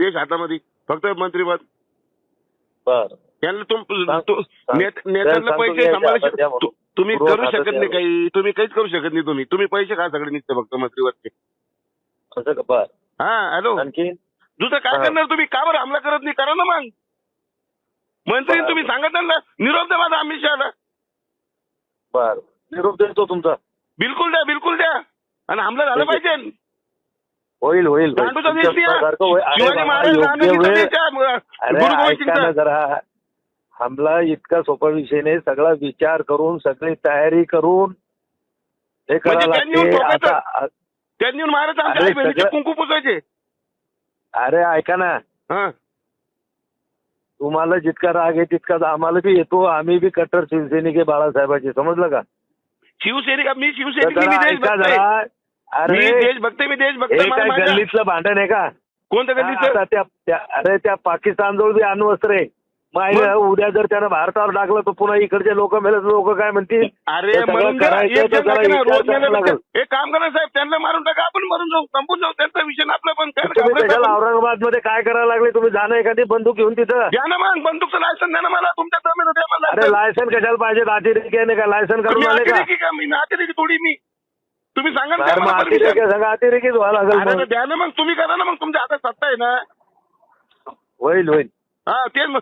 देश हातामध्ये. फक्त मंत्रीपद. बर. त्यांना नेत्यांना पैसे सांभाळू तुम्ही करू शकत नाही काही. तुम्ही काहीच करू शकत नाही तुम्ही. तुम्ही पैसे खा सगळे निघते फक्त मंत्रीवरचे असं का? बर. हा हॅलो. आणखी? दुसरं काय. करणार तुम्ही? का बरं हमला करत नाही. करा ना मग. मंत्री. तुम्ही सांगत ना? निरोप द्या माझा अमित शहाला. बर. निरोप देतो तुमचा. बिलकुल द्या बिलकुल द्या. आणि हमला झाला. पाहिजे. होईल होईल. जरा. हमला इतका सोपा विषय नाही. सगळा विचार करून सगळी तयारी करून हे म्हणजे त्यांनी महाराज आमच्या अरे कुंकू पुसायचे. ऐका ना. हा. तुम्हाला जितका राग आहे तितकाच आम्हाला बी येतो. आम्ही बी कट्टर शिवसैनिक आहे बाळासाहेबांचे. समजलं का? शिवसैनिक मी शिवसैनिक अरे देशभक्त मी देशभक्त हे काय गल्लीतलं भांडण आहे का कोणत्या गल्लीचं त्या त्या- अरे त्या पाकिस्तान जवळ बी अण्वस्त्र आहे मग? उद्या जर त्यानं भारतावर टाकलं तर पुन्हा इकडचे लोक मेले लोक काय म्हणतील अरे. एक काम करा साहेब त्यांना मारून टाका आपण मरून जाऊ संपून जाऊ त्यांचा विषय आपला पण काय? औरंगाबादमध्ये काय करायला लागले तुम्ही जाणं एखादी बंदूक घेऊन तिथं द्या ना मग बंदूकचं लायसन द्या ना मला तुमच्या जमीन द्या मला अरे. लायसन कशाला पाहिजे अतिरेकी आहे का लायसन करून आले का मी अतिरेकी थोडी मी तुम्ही सांगा ना मला permission. सगळं अतिरेकीच व्हायला अरे लागेल तर. द्या ना मग तुम्ही करा ना मग तुमच्या हातात सत्ता आहे ना होईल होईल हा तेच मग